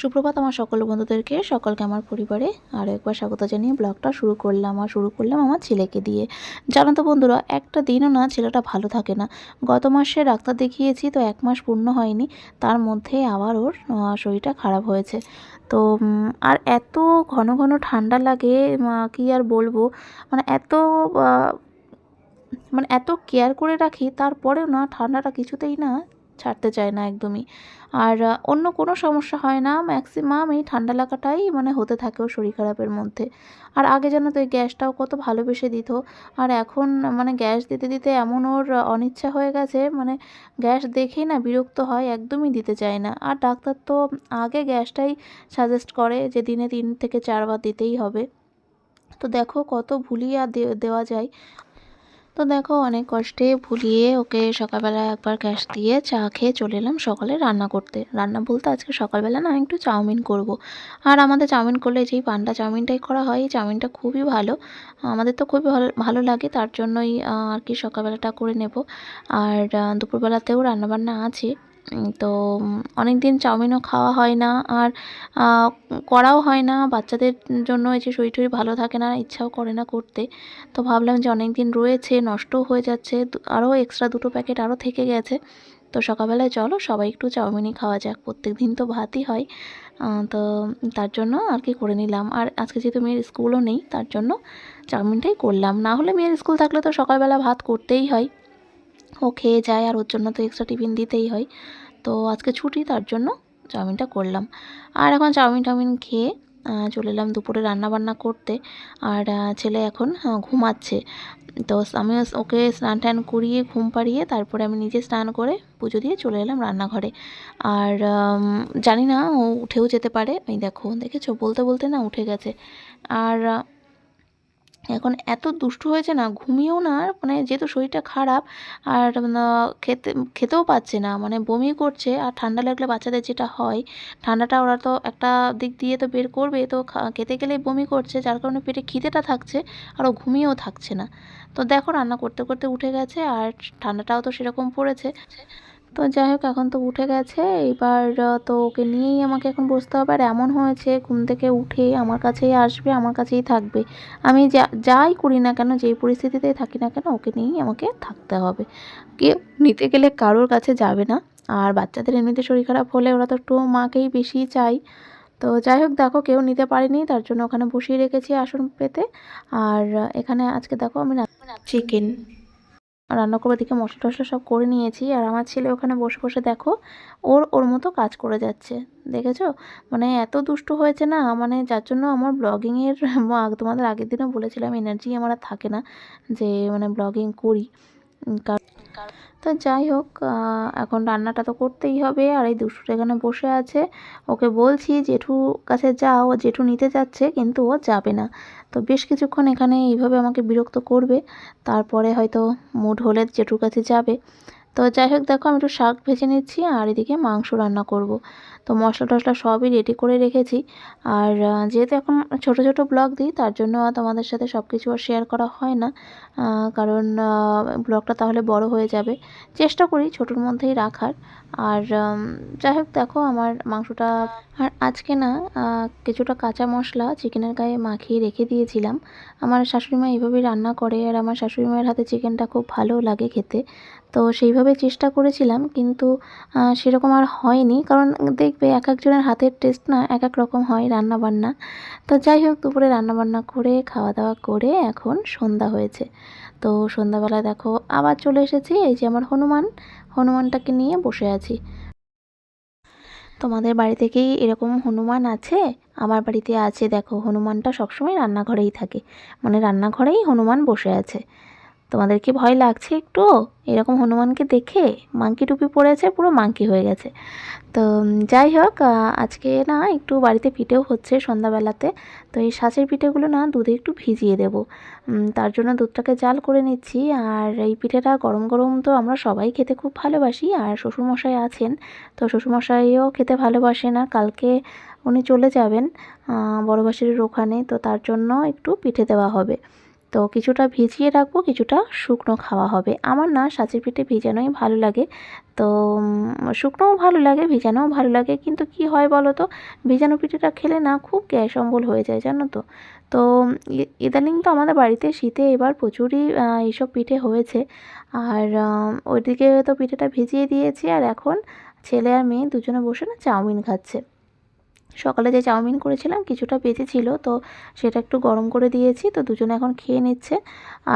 সুপ্রভাত আমার সকল বন্ধুদেরকে, সকলকে আমার পরিবারে আরও একবার স্বাগত জানিয়ে ব্লগটা শুরু করলাম আর শুরু করলাম আমার ছেলেকে দিয়ে। জানো তো বন্ধুরা, একটা দিনও না ছেলেটা ভালো থাকে না। গত মাসে ডাক্তার দেখিয়েছি তো এক মাস পূর্ণ হয়নি, তার মধ্যে আবার ওর শরীরটা খারাপ হয়েছে। তো আর এত ঘন ঘন ঠান্ডা লাগে কি আর বলব? মানে এত মানে এত কেয়ার করে রাখি, তারপরেও না ঠান্ডাটা কিছুতেই না ছাড়তে চায় না একদমই। আর অন্য কোনো সমস্যা হয় না ম্যাক্সিমাম এই ঠান্ডা লাগাটাই মানে হতে থাকে ও শরীর খারাপের মধ্যে। আর আগে জানো তো এই গ্যাসটাও কত ভালোবেসে দিত। আর এখন মানে গ্যাস দিতে দিতে এমন ওর অনিচ্ছা হয়ে গেছে মানে গ্যাস দেখেই না বিরক্ত হয়, একদমই দিতে চায় না। আর ডাক্তার তো আগে গ্যাসটাই সাজেস্ট করে যে দিনে তিন থেকে চারবার দিতেই হবে। তো দেখো কত ভুলিয়ে দেওয়া যায়। তো দেখো অনেক কষ্টে ভুলিয়ে ওকে সকালবেলা একবার গ্যাস দিয়ে চা খেয়ে চলে এলাম সকালে রান্না করতে। রান্না বলতে আজকে সকালবেলা না একটু চাউমিন করব। আর আমাদের চাউমিন করলে যেই পান্ডা চাউমিনটাই করা হয়, এই চাউমিনটা খুবই ভালো। আমাদের তো খুবই ভালো ভালো লাগে, তার জন্যই আর কি সকালবেলাটা করে নেব। আর দুপুরবেলাতেও রান্নাবান্না আছে। তো অনেক দিন চাউমিনও খাওয়া হয় না আর করাও হয় না। বাচ্চাদের জন্য এই যে শরীর টরীর ভালো থাকে না, ইচ্ছাও করে না করতে। তো ভাবলাম যে অনেক দিন রয়েছে, নষ্টও হয়ে যাচ্ছে আরও এক্সট্রা দুটো প্যাকেট আরও থেকে গেছে। তো সকালবেলায় চলো, সবাই একটু চাউমিনই খাওয়া যাক। প্রত্যেক দিন তো ভাতই হয়। তো তার জন্য আর কি করে নিলাম। আর আজকে যেহেতু মেয়ের স্কুলও নেই, তার জন্য চাউমিনটাই করলাম। না হলে মেয়ের স্কুল থাকলে তো সকালবেলা ভাত করতেই হয়। ও খেয়ে যায় আর ওর জন্য তো এক্সট্রা টিফিন দিতেই হয়। তো আজকে ছুটি, তার জন্য চাউমিনটা করলাম। আর এখন চাউমিন টাউমিন খেয়ে চলে এলাম দুপুরে রান্না বান্না করতে। আর ছেলে এখন ঘুমাচ্ছে। তো আমি ওকে স্নান টান করিয়ে ঘুম পাড়িয়ে তারপরে আমি নিজে স্নান করে পুজো দিয়ে চলে এলাম রান্নাঘরে। আর জানি না ও উঠেও যেতে পারে। এই দেখো, দেখেছ? বলতে বলতে না উঠে গেছে। আর এখন এত দুষ্টু হয়েছে না, ঘুমিয়েও না মানে যেহেতু শরীরটা খারাপ আর খেতে, খেতেও পাচ্ছে না মানে বমি করছে আর ঠান্ডা লাগলে বাচ্চাদের যেটা হয়, ঠান্ডাটা ওরা তো একটা দিক দিয়ে তো বের করবে, তো খেতে গেলেই বমি করছে, যার কারণে পেটে খিদেটা থাকছে আর ও ঘুমিয়েও থাকছে না। তো দেখো রান্না করতে করতে উঠে গেছে আর ঠান্ডাটাও তো সেরকম পড়েছে। তো যাই হোক, এখন তো উঠে গেছে। এবার তো ওকে নিয়েই আমাকে এখন বসতে হবে। আর এমন হয়েছে, ঘুম থেকে উঠে আমার কাছেই আসবে, আমার কাছেই থাকবে। আমি যা, যাই করি না কেন, যেই পরিস্থিতিতেই থাকি না কেন, ওকে নিয়েই আমাকে থাকতে হবে। কেউ নিতে গেলে কারোর কাছে যাবে না। আর বাচ্চাদের এমনিতে শরীর খারাপ হলে ওরা তো একটু মাকেই বেশি চাই তো যাই হোক, দেখো, কেউ নিতে পারেনি, তার জন্য ওখানে বসিয়ে রেখেছি আসন পেতে। আর এখানে আজকে দেখো আমি চিকেন। রান্না করবার দিকে মশলা টশলা সব করে নিয়েছি। আর আমার ছেলে ওখানে বসে বসে দেখো, ওর ওর মতো কাজ করে যাচ্ছে। দেখেছ? মানে এত দুষ্ট হয়েছে না? মানে যার জন্য আমার ব্লগিংয়ের তোমাদের আগের দিনও বলেছিলাম এনার্জি আমার আর থাকে না যে মানে ব্লগিং করি। তো যাই হোক এখন রান্নাটা তো করতেই হবে। আর এই দুষ্টুটা এখানে বসে আছে। ওকে বলছি, জেঠু কাছে যাও। জেঠু নিতে যাচ্ছে, কিন্তু ও যাবে না। তো বেশ কিছুক্ষণ এখানে এইভাবে আমাকে বিরক্ত করবে। তারপরে হয়তো মুড হলে জেঠুর কাছে যাবে। তো যাই হোক, দেখো আমি একটু শাক ভেজে নিচ্ছি আর এদিকে মাংস রান্না করব। তো মশলা টশলা সবই রেডি করে রেখেছি। আর যেহেতু এখন ছোট ছোট ব্লগ দিই, তার জন্য তোমাদের সাথে সব কিছু আর শেয়ার করা হয় না। কারণ ব্লগটা তাহলে বড় হয়ে যাবে। চেষ্টা করি ছোটোর মধ্যেই রাখার। আর যাই হোক, দেখো আমার মাংসটা আর আজকে না কিছুটা কাঁচা মশলা চিকেনের গায়ে মাখিয়ে রেখে দিয়েছিলাম। আমার শাশুড়ি মা এইভাবেই রান্না করে আর আমার শাশুড়ি মায়ের হাতে চিকেনটা খুব ভালো লাগে খেতে। তো সেইভাবে চেষ্টা করেছিলাম, কিন্তু সেরকম আর হয়নি। কারণ দেখবে এক একজনের হাতের টেস্ট না এক এক রকম হয় রান্না বান্না তো যাই হোক, দুপুরে রান্না বান্না করে খাওয়া দাওয়া করে এখন সন্ধ্যা হয়েছে। তো সন্ধ্যাবেলা দেখো আবার চলে এসেছি, এই যে আমার হনুমান। হনুমানটাকে নিয়ে বসে আছি। তোমাদের বাড়িতে কি এরকম হনুমান আছে? আমার বাড়িতে আছে, দেখো। হনুমানটা সবসময় রান্নাঘরেই থাকে। মানে রান্নাঘরেই হনুমান বসে আছে। তোমাদের কি ভয় লাগছে একটু? এরকম হনুমানকে দেখে মাংকি টুপি পড়েছে পুরো মাংকি হয়ে গেছে। তো যাই হোক আজকে না একটু বাড়িতে পিঠেও হচ্ছে সন্ধ্যাবেলাতে। তো এই সাঁচের পিঠেগুলো না দুধে একটু ভিজিয়ে দেবো। তার জন্য দুধটাকে জাল করে নিচ্ছি। আর এই পিঠেটা গরম গরম তো আমরা সবাই খেতে খুব ভালোবাসি। আর শ্বশুরমশাই আছেন তো শ্বশুরমশাইও খেতে ভালোবাসেন আর কালকে উনি চলে যাবেন আহ, ওখানে। তো তার জন্য একটু পিঠে দেওয়া হবে। তো কিছুটা ভিজিয়ে রাখব, কিছুটা শুকনো খাওয়া হবে। আমার না সাঁচের পিঠে ভিজানোই ভালো লাগে। তো শুকনোও ভালো লাগে, ভিজানোও ভালো লাগে। কিন্তু কি হয় বলো তো? ভিজানো পিঠেটা খেলে না খুব গ্যাস অম্বল হয়ে যায়, জানো তো? তো ইদানিং তো আমাদের বাড়িতে শীতে এবার প্রচুরই এইসব পিঠে হয়েছে। আর ওইদিকে তো পিঠেটা ভিজিয়ে দিয়েছি। আর এখন ছেলে আর মেয়ে দুজনে বসে না চাউমিন খাচ্ছে। সকালে যে চাউমিন করেছিলাম কিছুটা বেঁচে ছিল, তো সেটা একটু গরম করে দিয়েছি, তো দুজনে এখন খেয়ে নিচ্ছে।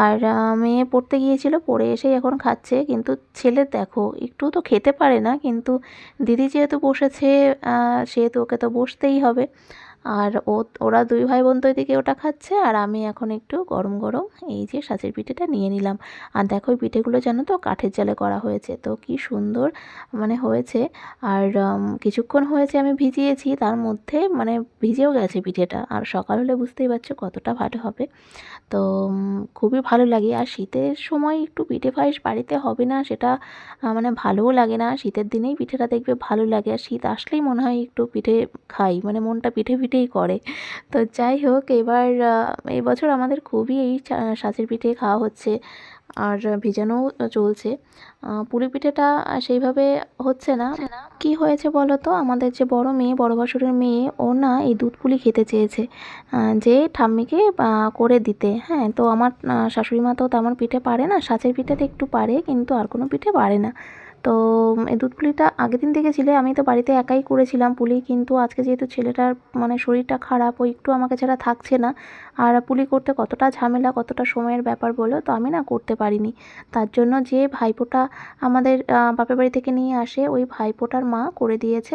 আর মেয়ে পড়তে গিয়েছিল, পড়ে এসেই এখন খাচ্ছে, কিন্তু ছেলে দেখো, একটু তো খেতে পারে না, কিন্তু দিদি যেহেতু বসেছে সেহেতু ওকে তো বসতেই হবে। আর ও, ওরা দুই ভাই বোন তো এদিকে ওটা খাচ্ছে, আর আমি এখন একটু গরম গরম এই যে সাঁচের পিঠেটা নিয়ে নিলাম। আর দেখো এই পিঠেগুলো জানো তো কাঠের জালে করা হয়েছে, তো কি সুন্দর মানে হয়েছে। আর কিছুক্ষণ হয়েছে আমি ভিজিয়েছি, তার মধ্যে মানে ভিজেও গেছে পিঠেটা, আর সকাল হলে বুঝতেই পারছ কতটা ভালো হবে। তো খুবই ভালো লাগে। আর শীতের সময় একটু পিঠে পায়েস বাড়িতে হবে না, সেটা মানে ভালোও লাগে না। শীতের দিনেই পিঠেটা দেখবে ভালো লাগে। আর শীত আসলেই মনে হয় একটু পিঠে খাই মানে মনটা পিঠে পিঠেই করে। তো যাই হোক, এবার এবছর আমাদের খুবই এই সাঁচের পিঠে খাওয়া হচ্ছে। আর ভিজানোও চলছে। পুলি পিঠেটা সেইভাবে হচ্ছে না। কি হয়েছে বলো তো? আমাদের যে বড় মেয়ে বড় বাসুরের মেয়ে ও না এই দুধ পুলি খেতে চেয়েছে। যে ঠাম্মিকে করে দিতে। হ্যাঁ তো আমার শাশুড়ি মা তো তেমন পিঠে পারে না। সাঁচের পিঠেতে একটু পারে কিন্তু আর কোনো পিঠে পারে না। তো এই দুধ পুলিটা আগের দিন দেখেছিলে? আমি তো বাড়িতে একাই করেছিলাম পুলি, কিন্তু আজকে যেহেতু ছেলেটার মানে শরীরটা খারাপ, ও একটু আমাকে ছাড়া থাকছে না। আর পুলি করতে কতটা ঝামেলা, কতটা সময়ের ব্যাপার বলো, তো আমি না করতে পারিনি। তার জন্য যে ভাইপোটা আমাদের বাপের বাড়ি থেকে নিয়ে আসে, ওই ভাইপোটার মা করে দিয়েছে।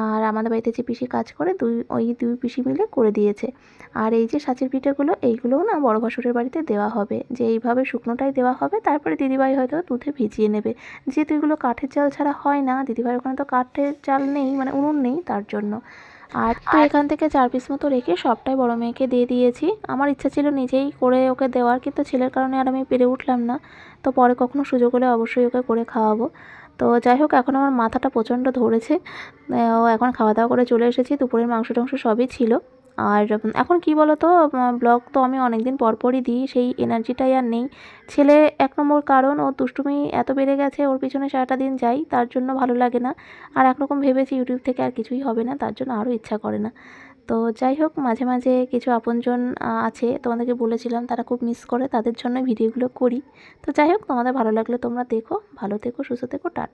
আর আমাদের বাড়িতে যে পিসি কাজ করে, দুই, ওই দুই পিসি মিলে করে দিয়েছে। আর এই যে সাঁচের পিঠেগুলো, এইগুলোও না বড় ভাসুরের বাড়িতে দেওয়া হবে। যে এইভাবে শুকনোটাই দেওয়া হবে, তারপরে দিদিভাই হয়তো দুধে ভিজিয়ে নেবে। যেহেতু এগুলো কাঠের চাল ছাড়া হয় না। দিদিভাইয়ের ওখানে তো কাঠের চাল নেই মানে উনুন নেই তার জন্য। আর তো এখান থেকে চার পিস মতো রেখে সবটাই বড় মেয়েকে দিয়ে দিয়েছি। আমার ইচ্ছা ছিল নিজেই করে ওকে দেওয়ার কিন্তু ছেলের কারণে আর আমি পেরে উঠলাম না। তো পরে কখনো সুযোগ হলে অবশ্যই ওকে করে খাওয়াবো। তো যাই হোক এখন আমার মাথাটা প্রচণ্ড ধরেছে। ও এখন খাওয়া দাওয়া করে চলে এসেছি। দুপুরের মাংস টাংস সবই ছিল। আর এখন কি বলো তো ব্লগ তো আমি অনেক দিন পর পরই দিই, সেই এনার্জিটাই আর নেই। ছেলে এক নম্বর কারণ ও দুষ্টুমি এত বেড়ে গেছে, ওর পিছনে সারাটা দিন যাই, তার জন্য ভালো লাগে না। আর একরকম ভেবেছি ইউটিউব থেকে আর কিছুই হবে না, তার জন্য আরও ইচ্ছা করে না। তো যাই হোক, মাঝে মাঝে কিছু আপনজন আছে, তোমাদেরকে বলেছিলাম তারা খুব মিস করে, তাদের জন্য ভিডিওগুলো করি। তো যাই হোক, তোমাদের ভালো লাগলে তোমরা দেখো, ভালো থেকো, সুস্থ থেকো, টাটা।